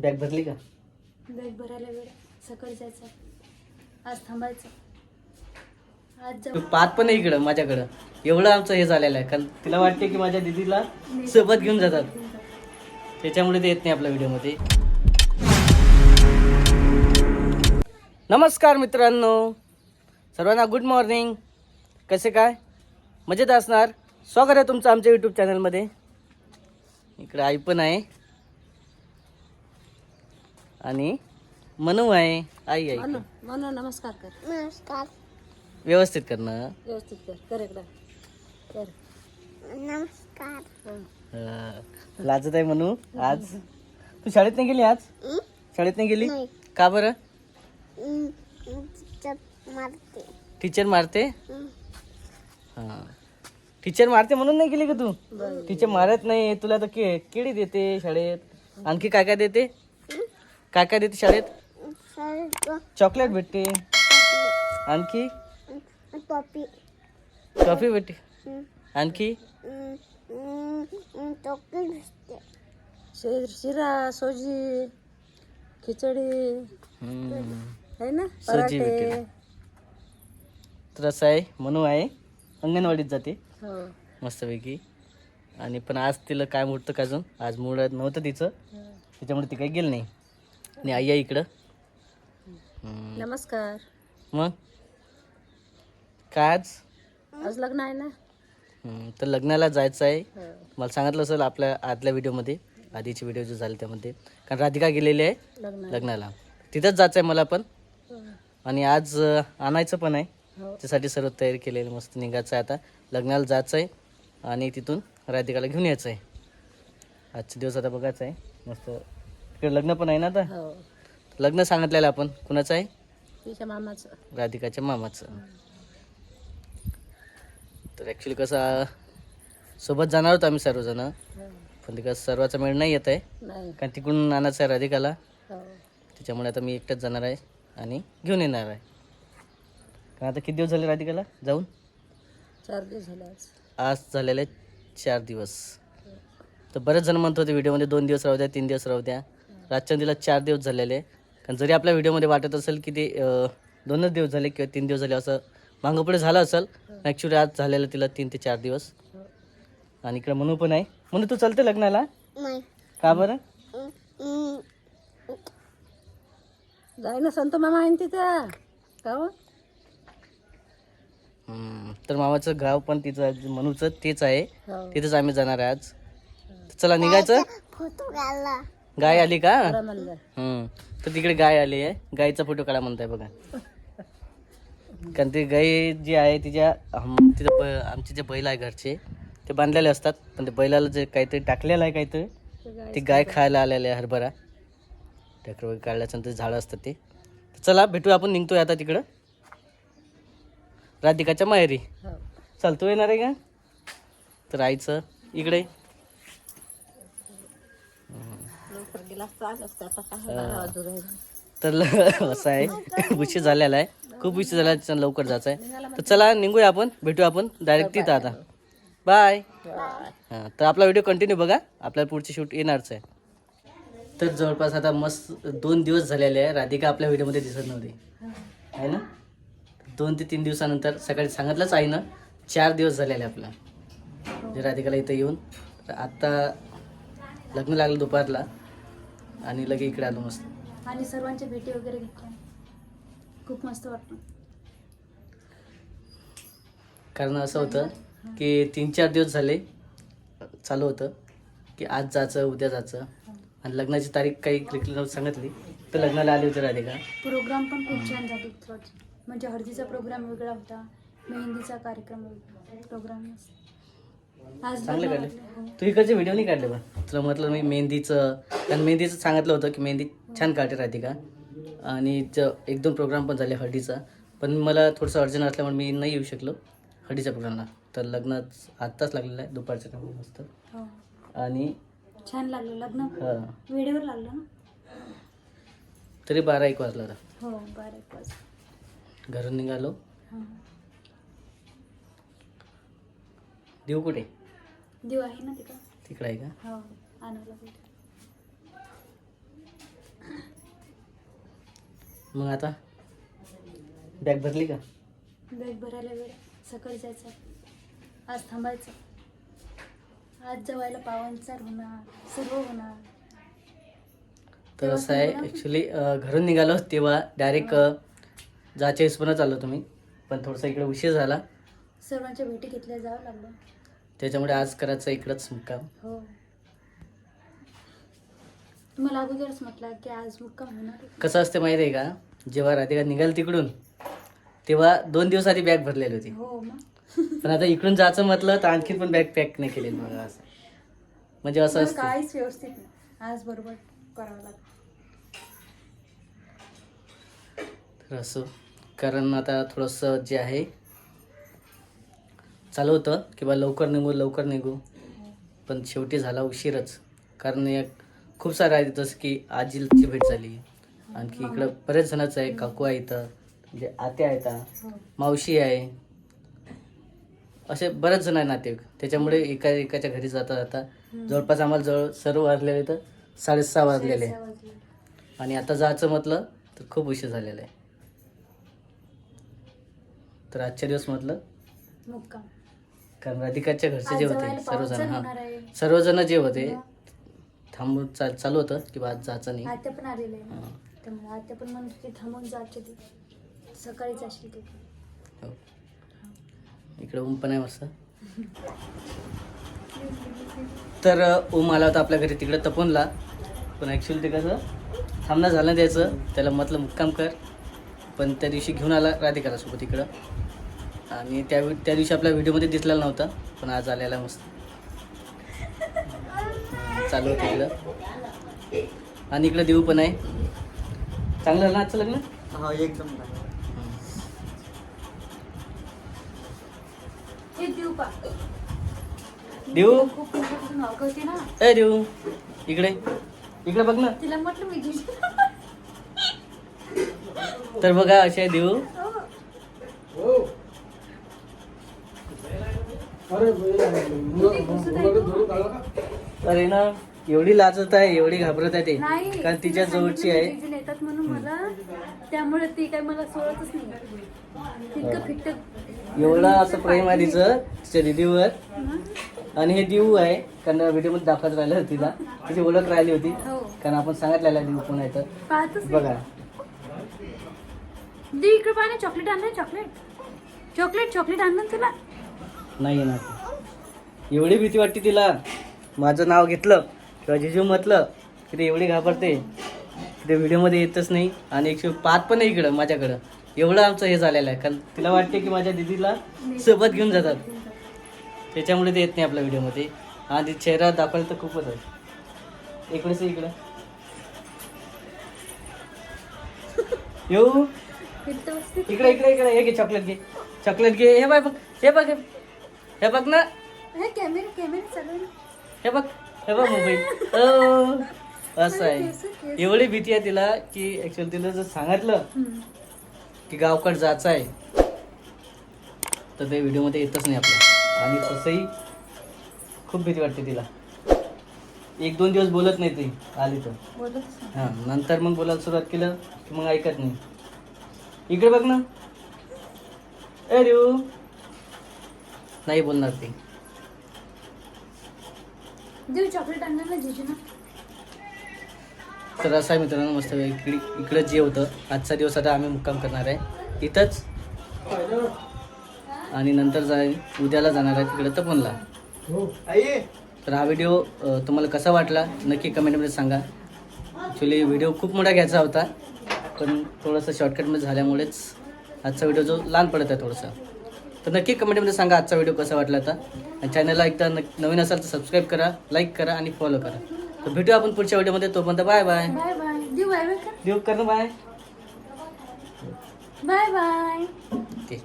Bag भरली का? Bag भरायला वेळ. सकाळी जायचं. आज थांबायचं. आज तू जाऊ पाहत पण आहे इकडं माझ्याकडं. एवढं आमचं हे झालेलं आहे. कारण तिला वाटते की माझ्या दिदीला सोबत घेऊन जातात. त्याच्यामुळे ते येत नाही आपल्या व्हिडिओमध्ये. नमस्कार मित्रांनो. सर्वांना गुड मॉर्निंग कसे काय? मजेत असणार? स्वागत आहे तुमचं आमच्या यूट्यूब चॅनलमध्ये इकडे आई पण आहे. आणि मनू आहे. आई आई. म्हणून म्हणून नमस्कार कर. नमस्कार. व्यवस्थित करणं व्यवस्थित कर. कर एकदा कर. नमस्कार. लाजत आहे म्हणू आज? तू शाळेत नाही गेली आज? शाळेत नाही गेली? का बरं? टीचर मारते. हा. टीचर मारते म्हणून नाही गेली का तू? टीचर मारत नाही. तुला तर के केळी देते शाळेत. आणखी काय काय देते? काय काय देते शाळेत? चॉकलेट भेटते. आणखी? कॉफी भेटते. आणखी? शि- शिरा सोजी खिचडी. हम्म. ना? सोजी. पराठे. तर असं आहे म्हणू आहे. अंगणवाडीत जाते. हो. मस्तपैकी. आणि पण आज तिला काय मुहूर्त का अजून? आज मूड नव्हतं तिचं. त्याच्यामुळे ती काही गेली नाही. आणि आई आहे इकडं. नमस्कार. मग? काय आज? आज लग्न आहे ना? हम्म, तर लग्नाला जायचं आहे. हो. मला सांगितलं असेल आपल्या आदल्या व्हिडिओमध्ये आधीचे व्हिडिओ जे झाले त्यामध्ये. कारण राधिका गेलेली आहे लग्न आहे. लग्नाला. तिथंच जायचं आहे मला पण. हो. आणि आज अं, आणायचं पण आहे. हो. त्यासाठी सर्व तयारी केलेली मस्त निघायचं आहे आता. लग्नाला जायचं आहे आणि तिथून राधिकाला घेऊन यायचं आहे. आजचे दिवस आता बघायचं आहे. मस्त तिकडे लग्न पण आहे ना आता? हो. लग्न सांगितलेलं आपण. कुणाचं आहे? तिच्या मामाचं. राधिकाच्या मामाचं. तर ॲक्च्युली कसं सोबत जाणार होतो आम्ही सर्वजण. हो. पण ते कसं सर्वाचा मेळ नाही येत आहे. नाही. कारण तिकडून आणायचं आहे राधिकाला. हो. त्याच्यामुळे आता मी एकटाच जाणार आहे आणि घेऊन येणार आहे. कारण आता किती दिवस झाले राधिकाला? जाऊन? चार दिवस झाले आज. आज झालेले चार दिवस. तर बरेच जण म्हणत होते व्हिडिओमध्ये दोन दिवस राहू द्या तीन दिवस राहू द्या. रातच्या दिला चार दिवस झालेले. कारण जरी आपल्या व्हिडिओमध्ये वाटत असेल की ते दोनच दिवस झाले किंवा तीन दिवस झाले असं मागं पुढे झालं असेल ॲक्च्युली आज झालेलं तिला तीन ते चार दिवस. आणि इकडे म्हणू पण आहे. म्हणून तू चलते लग्नाला? का बरं? जाय ना संत मामा आहे ना तिथं. का हो? हम्म, तर मामाचं गाव पण तिचं मनूचं तेच आहे. हो. तिथंच आम्ही जाणार आहे आज. चला निघायचं? गाय आली का? हम्म. तर तिकडे गाय आली आहे. गायचा फोटो काढा म्हणताय बघा. कारण ते गाय जी आहे तिच्या तिथं आमचे जे बैल आहे घरचे ते बांधलेले असतात. पण ते बैलाला जे काहीतरी टाकलेलं आहे काहीतरी ते गाय खायला आलेले आहे हरभरा. ट्रॅक्टर वगैरे काढल्याच्या नंतर झाडं असतात ते. चला भेटू आपण निघतोय आता तिकडं. राधिकाच्या माहेरी. हो. चालतो येणार आहे का? तर आईचं इकडे. असतं. आता काय आहे तर असं आहे. उशीर झालेला आहे. खूप उशीर झाला आहे, लवकर जायचं आहे. तर चला निघूया आपण. भेटू आपण डायरेक्ट तिथं आता. बाय. हां तर आपला व्हिडिओ कंटिन्यू बघा. आपल्याला पुढची शूट येणारच आहे. तर जवळपास आता मस्त दोन दिवस झालेले आहे. राधिका आपल्या व्हिडिओमध्ये दिसत नव्हती. आहे ना? दोन ते तीन दिवसानंतर सकाळी सांगितलंच आहे ना चार दिवस झालेले आपला. म्हणजे राधिकाला इथं येऊन. तर आत्ता लग्न लागलं दुपारला. आणि लगे इकडे आलो मस्त. आणि सर्वांच्या भेटी वगैरे घेतल्या. खूप मस्त वाटतं कारण असं होतं की तीन चार दिवस झाले चालू होतं की आज जायचं उद्या जायचं. आणि लग्नाची तारीख काही नव्हती सांगितली तर लग्नाला आली होती राधिका. प्रोग्राम पण खूप छान झाले थोडं म्हणजे हळदीचा प्रोग्राम वेगळा होता मेहंदीचा कार्यक्रम प्रोग्राम आज चांगले काढले. हो. तू इकडचे व्हिडिओ नाही काढले बा. तुला म्हटलं मी मेहंदीचं कारण मेहंदीचं सांगितलं होतं की मेहंदी छान काढते राधिका आणि ज एक दोन प्रोग्राम पण झाले हळदीचा. पण मला थोडंसं अर्जंट असल्यामुळे मी नाही येऊ शकलो हळदीच्या प्रोग्रामला तर लग्न आत्ताच लागलेलं आहे दुपारच्या टाइम मस्त. हो. आणि छान लागलं लग्न. हां. वेळेवर लागलं ना? तरी बारा एक वाजला होता हो बारा एक वाज घरून निघालो. हां. देऊ कुठे? देव आहे ना तिथं तिकडे आहे का? हो आणायला पाहिजे मग आता? बॅग भरली का? बॅग भरायला वेळ. सकाळी जायचं. आज थांबायचं. आज जवायला पावनचार होणार. सर्व होणार. तर असं आहे ॲक्च्युली घरून निघालो तेव्हा डायरेक्ट जायच्या हिसपणच आलो तुम्ही पण थोडंसं इकडे उशीर झाला. सर्वांच्या भेटी घेतल्या जावं लागलं. त्याच्यामुळे आज करायचं इकडंच मुक्काम. हो. तुम्हाला अगोदरच म्हटलं की आज मुक्काम होणार आहे. कसं असते माहिती आहे का? जेव्हा राधिका निघाल तिकडून तेव्हा दोन दिवस आधी बॅग भरलेली होती. हो मग. पण आता इकडून जायचं म्हटलं तर आणखी पण बॅग पॅक नाही केलेली बघा असं. म्हणजे असं मला असतं काहीच व्यवस्थित नाही. आज बरोबर करावं लागतं. तर असं. कारण आता थोडंसं जे आहे चालू होतं की बा लवकर निघू लवकर निघू. पण शेवटी झाला उशीरच. कारण एक खूप सारं आहे जसं की आजीची भेट झाली. आणखी इकडं बरेच जणच आहे काकू आहे इथं म्हणजे आत्या आहेत मावशी आहे. असे बरेच जण आहे नातेवाईक. त्याच्यामुळे एका एकाच्या घरी जाता जाता जवळपास आम्हाला जवळ सर्व वाजलेले तर साडेसहा वाजलेले. आणि आता जायचं म्हटलं तर खूप उशीर झालेला आहे. तर आजच्या दिवस म्हटलं मुक्काम. कारण राधिकाच्या घरचे जे होते सर्वजण हा. सर्वजण जे होते थांबून चाल चालू होतं की बा आज जायचं नाही. आत्या पण आलेले आहे हा. त्यामुळे आत्या पण म्हणत होती थांबून जायचे ते सकाळी जाशील ते. हो. इकडे ऊन पण आहे मस्त. तर ओम आला होता आपल्या घरी तिकडे तपोनला पण ॲक्च्युली ते कसं थांबणं झालं त्याचं. त्याला म्हटलं मुक्काम कर. पण त्या दिवशी घेऊन आला राधिकाला सोबत इकडं. आणि त्या त्या दिवशी आपल्या व्हिडिओमध्ये दिसलेला नव्हता पण आज आलेला मस्त. चालू होतं इकडं आणि इकडं देऊ पण आहे. चांगलं झालं ना आजचं लग्न? हा एकदम हे देऊ पा देऊ? ए देऊ. इकडे. इकडे बघ ना. तिला म्हटलं मी. तर बघा असे देऊ हो. किती घुसत आहे तू? अरे ना एवढी लाजत आहे एवढी घाबरत आहे ते. कारण तिच्या जवळची आहे. म्हणून मला. त्यामुळे ती काय मला सोडतच नाही. तितकं एवढा असं प्रेम आहे तिचं तिच्या दीदीवर. आणि हे देऊ आहे कारण व्हिडिओमध्ये दाखवत राहिलं होती तिला. तिची ओळख राहिली होती हो. कारण आपण सांगितलेलं आहे देऊ कोण आहे तर. बघा. दे इकडे पाहा ना चॉकलेट. आणलं चॉकलेट चॉकलेट चॉकलेट आणलं तुला. नाही येणार एवढी भीती वाटते तिला. माझं नाव घेतलं किंवा जिजू म्हटलं की ते एवढी घाबरते. ते व्हिडिओमध्ये येतच नाही आणि एक पाहत पण नाही इकडं माझ्याकडं. एवढं आमचं हे झालेलं आहे. कारण तिला वाटते की माझ्या दिदीला सोबत घेऊन जातात. त्याच्यामुळे ते येत नाही आपल्या व्हिडिओमध्ये. आणि चेहरा दाखवायला तर खूपच आहे. इकडेच इकडं. येऊ. इकडे इकडे इकडे. हे घे चॉकलेट घे. चॉकलेट घे. हे बघ बघ हे बघ. हे- बघ ना. हे कॅमेरा कॅमेरा चालू. हे बघ हे बघ मोबाईल. असं आहे. एवढी भीती आहे तिला की ऍक्च्युअली तिला जर सांगितलं. की गावकड जायचं आहे तर ते व्हिडिओमध्ये येतच नाही आपलं आणि तसंही खूप भीती वाटते तिला. एक दोन दिवस बोलत नाही ती आली तर. हां नंतर मग बोलायला सुरुवात केलं की मग ऐकत नाही. इकडे बघ ना. देऊ नाही बोलणार ती. देऊ चॉकलेट आणलं ना जिजू ना तर असं आहे मित्रांनो मस्त इकडे इकडं जे होतं आजचा दिवस आता आम्ही मुक्काम करणार आहे. इथंच. आणि नंतर जाय उद्याला जाणार आहे तिकडं तपनला आई! तर हा व्हिडिओ तुम्हाला कसा वाटला? नक्की कमेंटमध्ये सांगा. ॲक्च्युली व्हिडिओ खूप मोठा घ्यायचा होता. पण थोडंसं शॉर्टकटमध्ये झाल्यामुळेच आजचा व्हिडिओ जो लहान पडत आहे थोडंसं. तर नक्की कमेंटमध्ये सांगा आजचा व्हिडिओ कसा वाटला आता. आणि चॅनलला एकदा नवीन असाल तर सबस्क्राईब करा लाईक करा आणि फॉलो करा. तर भेटू आपण पुढच्या व्हिडिओमध्ये. तोपर्यंत बाय बाय बाय बाय देऊ बाय बाय कर बाय बाय बाय